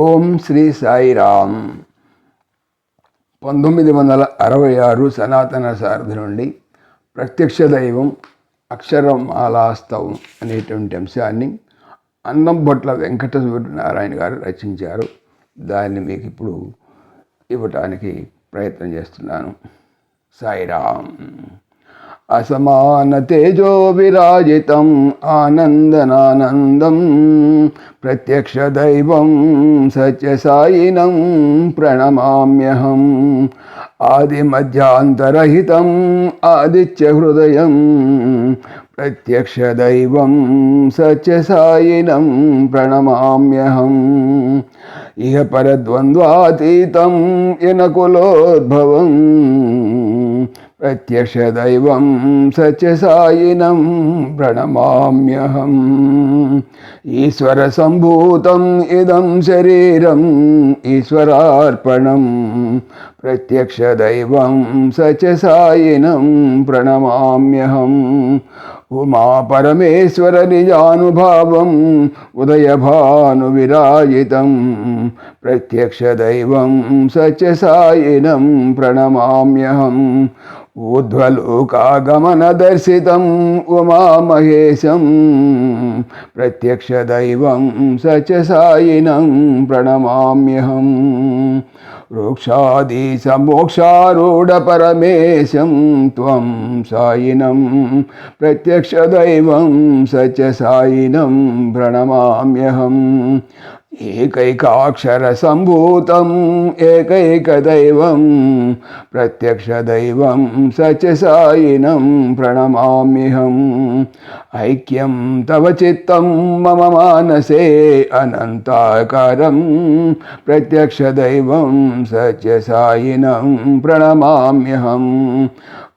ఓం శ్రీ సాయిరామ్. పంతొమ్మిది వందల అరవై ఆరు సనాతన సారథి నుండి ప్రత్యక్ష దైవం అక్షరమలాస్తవం అనేటువంటి అంశాన్ని అన్నం బొట్ల వెంకట నారాయణ గారు రచించారు. దాన్ని మీకు ఇప్పుడు ఇవ్వటానికి ప్రయత్నం చేస్తున్నాను. సాయిరామ్. అసమాన తేజో విరాజితం ఆనందనానందం ప్రత్యక్ష దైవం సత్యసాయినం ప్రణమామ్యహం ఆదిమధ్యాంతరహితం ఆదిత్య హృదయం ప్రత్యక్ష దైవం సత్యసాయినం ప్రణమామ్యహం. ఇహ పరద్వంద్వాతీతం యనకులోద్భవం ప్రత్యక్షదైవం సత్యసాయినం ప్రణమామ్యహం ఈశ్వర సంభూతం ఇదం శరీరం ఈశ్వరార్పణం ప్రత్యక్షదైవం సత్యసాయినం ప్రణమామ్యహం ఉమా పరమేశ్వర నిజానుభావం ఉదయభాను విరాజితం ప్రత్యక్షదైవం సత్యసాయినం ప్రణమామ్యహం ఊర్ధ్వలోకాగమనదర్శితం ఉమామహేశం ప్రత్యక్షదైవం సాయినం ప్రణమామ్యహం వృక్షాదీశమోక్షారూఢపరమేశం త్వం సాయినం ప్రత్యక్షదైవం సాయినం ప్రణమామ్యహం ఏకైకాక్షర సంభూతం ఏకైకదైవం ప్రత్యక్షదైవం సత్యసాయినం ప్రణమామ్యహం. ఐక్యం తవ చిత్తం మమ మానసే అనంతాకారం. ప్రత్యక్షదైవం సత్యసాయినం ప్రణమామ్యహం.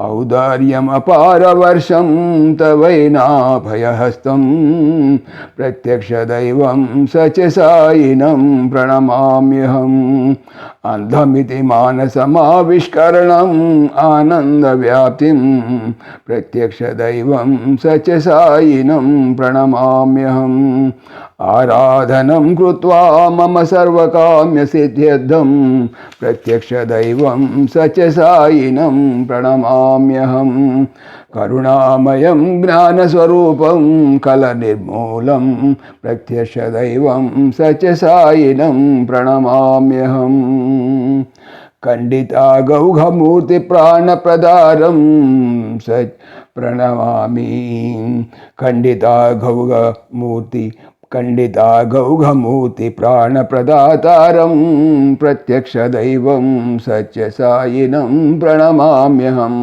ప్రత్యక్షదైవం సత్యసాయినం ప్రణమామ్యహం ఔదార్యమపారవర్షం తవైనాభయహస్తం ప్రత్యక్షదైవం సత్యసాయినం ప్రణమామ్యహం. అంధమితి మానసమావిష్కరణం ఆనందవ్యాప్తిం ప్రత్యక్షదైవం సత్యసాయినం ప్రణమామ్యహం. ఆరాధనం కృత్వా మమ సర్వకామ్యసిద్ధ్యర్థం ప్రత్యక్షదైవం సత్యసాయినం ప్రణమామ్యహం కరుణామయం జ్ఞానస్వరూపం కల నిర్మూలం ప్రత్యక్షదైవం సత్యసాయినం ప్రణమామ్యహం ఖండితా గౌఘమూర్తి ప్రాణప్రదారం సత్ ప్రణమామి ఖండితా గౌఘమూర్తి ఖండితా గౌఘమూర్తి ప్రాణప్రదాతారం ప్రత్యక్షదైవం సత్యసాయినం ప్రణమామ్యహం.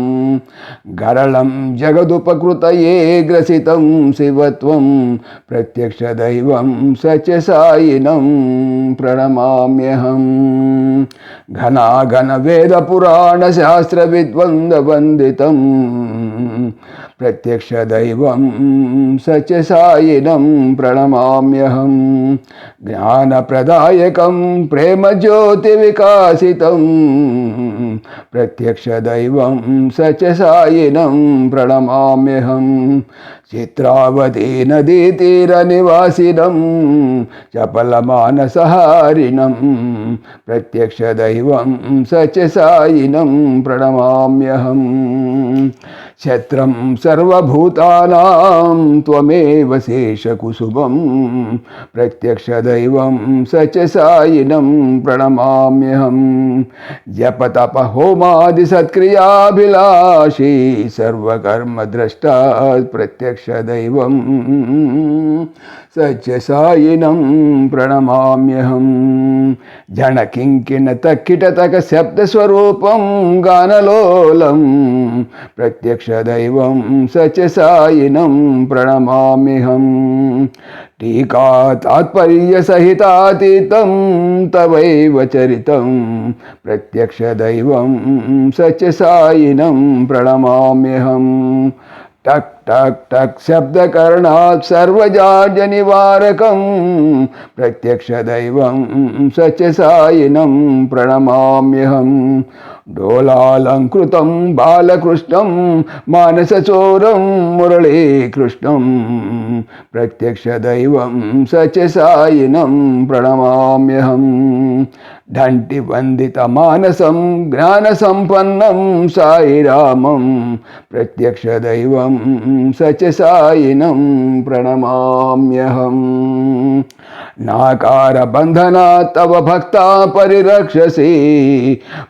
గరళం జగదుపకృతయే గ్రసితం శివత్వం ప్రత్యక్షదైవం సత్యసాయినం ప్రణమామ్యహం. ఘనాఘన प्रत्यक्षदैवं स च सायिनं प्रणमाम्यहं। ज्ञानप्रदायकं प्रेमज्योतिविकासितं प्रत्यक्षदैवं स च सायिनं प्रणमाम्यहम् ప్రత్యక్షదైవం సత్యసాయినం ప్రణమామ్యహం చిత్రావతీ నదీతీరనివాసినం చపలమానసహారిణం ప్రత్యక్షదైవం సత్యసాయినం ప్రణమామ్యహం ఛత్రం సర్వభూతానాం త్వమేవ శేషకుసుభం ప్రత్యక్షదైవం సత్యసాయినం ప్రణమామ్యహం జపతప హోమాది సత్క్రియాభిలాషీ సర్వకర్మద్రష్ట ప్రత్యక్షదైవం సత్యసాయినం ప్రణమామ్యహం జనకింకిన తక్కిటతక శబ్దస్వరూపం గానలోలం ప్రత్యక్ష ప్రత్యక్షదైవం సత్యసాయినం ప్రణమామ్యహం టీకా తాత్పర్యసహితాతీతం తవైవ చరితం ప్రత్యక్షదైవం సత్యసాయినం ప్రణమామ్యహం టక్ టక్ టక్ శబ్దకరణాత్ సర్వజాజనివారకం ప్రత్యక్ష దైవం సత్యసాయినం ప్రణమామ్యహం డోలాలంకృతం బాలకృష్ణం మానసచోరం మురళీకృష్ణం ప్రత్యక్ష దైవం సత్యసాయినం ప్రణమామ్యహం ఢంటి వందిత మానసం జ్ఞానసంపన్నం సాయిరామం ప్రత్యక్ష దైవం ప్రత్యక్షదైవం సత్యసాయినం ప్రణమామ్యహం నాకారబంధనా తవ భక్తా పరిరక్షసి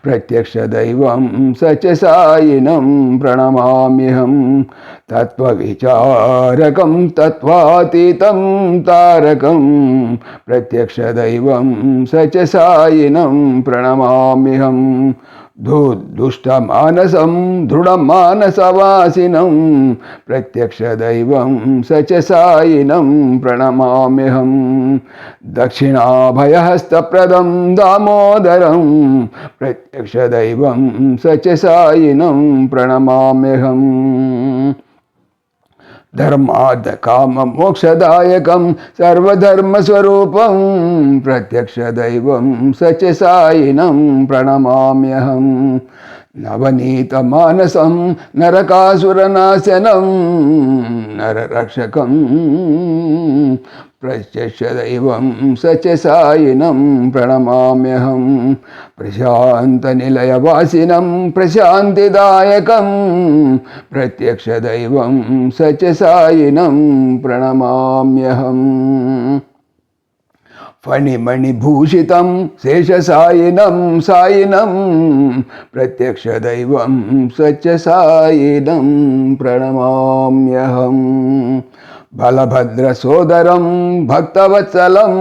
ప్రత్యక్షదైవం సత్యసాయినం ప్రణమామ్యహం తత్వవిచారకం తత్వాతీతం తారకం ప్రత్యక్షదైవం సత్యసాయినం ప్రణమామ్యహం దుష్టమానసం దృఢమానసవాసినం ప్రత్యక్షదైవం సచసాయినం ప్రణమామ్యహం దక్షిణాభయహస్తప్రదం దామోదరం ప్రత్యక్షదైవం సచసాయినం ప్రణమామ్యహం ధర్మార్థ కామ మోక్షదాయకం సర్వధర్మస్వరూపం ప్రత్యక్షదైవం సత్యసాయినం ప్రణమామ్యహం నవనీతమానసం నరకాసురనాశనం నరరక్షకం ప్రత్యక్షదైవం సత్యసాయినం ప్రణమామ్యహం ప్రశాంత నిలయవాసినం ప్రశాంతిదాయకం ప్రత్యక్షదైవం సత్యసాయినం ప్రణమామ్యహం. ఫణిమణిభూషితం శేషసాయినం సాయినం ప్రత్యక్షదైవం సత్యసాయినం ప్రణమామ్యహం బలభద్రసోదరం భక్తవత్సలం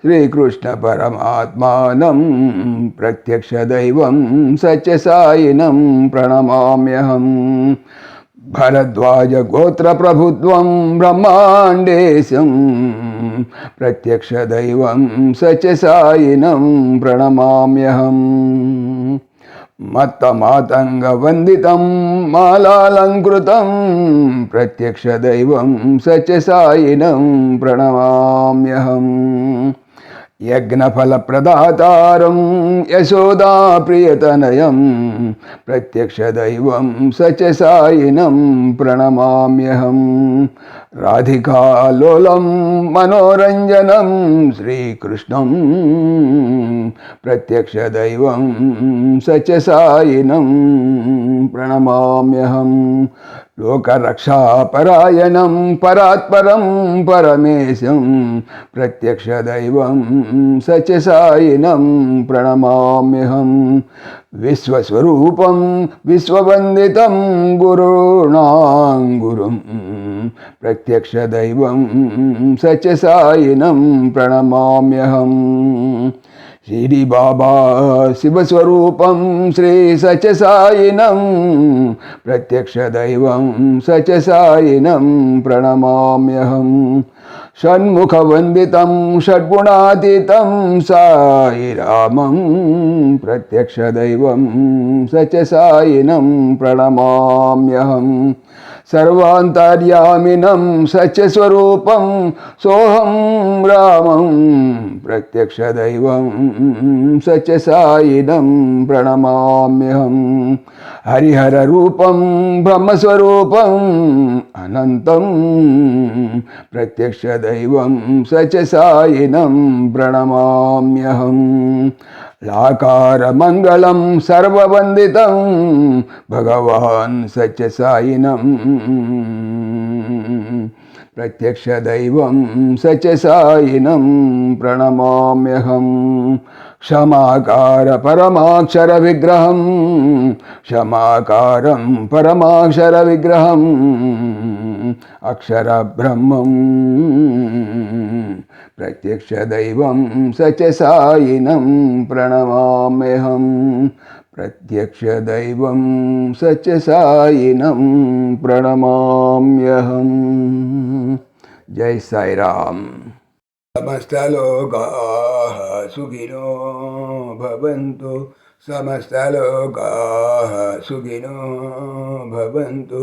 శ్రీకృష్ణ పరమాత్మానం ప్రత్యక్షదైవం సత్యసాయినం ప్రణమామ్యహం భరద్వాజ గోత్ర ప్రభుత్వం బ్రహ్మాండేశం ప్రత్యక్ష దైవం సచ సాయినం ప్రణమామ్యహం. మత్తమాతంగవందితం మాలాలంకృతం ప్రత్యక్ష దైవం సచ సాయినం ప్రణమామ్యహం. యజ్ఞఫలప్రదాతారం యశోదాప్రియతనయం ప్రత్యక్షదైవం సాయినం ప్రణమామ్యహం. రాధికాలోలం మనోరంజనం శ్రీకృష్ణం ప్రత్యక్షదైవం సాయినం ప్రణమామ్యహం. లోకరక్షాపరాయణం పరాత్పరం పరమేశం ప్రత్యక్షదైవం సత్యసాయినం ప్రణమామ్యహం విశ్వస్వరూపం విశ్వవందితం గురుణాం గురుం ప్రత్యక్షదైవం సత్యసాయినం ప్రణమామ్యహం శ్రీబాబా శివస్వరూపం శ్రీ సత్యసాయినం ప్రత్యక్షదైవం సత్యసాయినం ప్రణమామ్యహం షణ్ముఖవందితం షడ్గుణాతీతం సాయిరామం ప్రత్యక్షదైవం సత్యసాయినం ప్రణమామ్యహం సర్వాంతర్యామినం సత్యస్వరూపం సోహం రామం ప్రత్యక్ష ప్రత్యక్షదైవం సత్యసాయినం ప్రణమామ్యహం హరిహర రూపం బ్రహ్మస్వరూపం అనంతం ప్రత్యక్ష ప్రత్యక్షదైవం సత్యసాయినం ప్రణమామ్యహం లాకారమంగళం సర్వవందితం భగవాన్ సత్యసాయినం. ప్రత్యక్ష దైవం సత్యసాయినం ప్రణమామ్యహం. క్షమాకార పరమాక్షర విగ్రహం. క్షమాకారం పరమాక్షర విగ్రహం. అక్షర బ్రహ్మం. ప్రత్యక్షదైవం సత్యసాయినం ప్రణమామ్యహం ప్రత్యక్షదైవం సత్యసాయినం ప్రణమామ్యహం జై సాయిరామ్ సమస్తలోకాः సుఖినో భవంతు సమస్తలోకాः సుఖినో భవంతు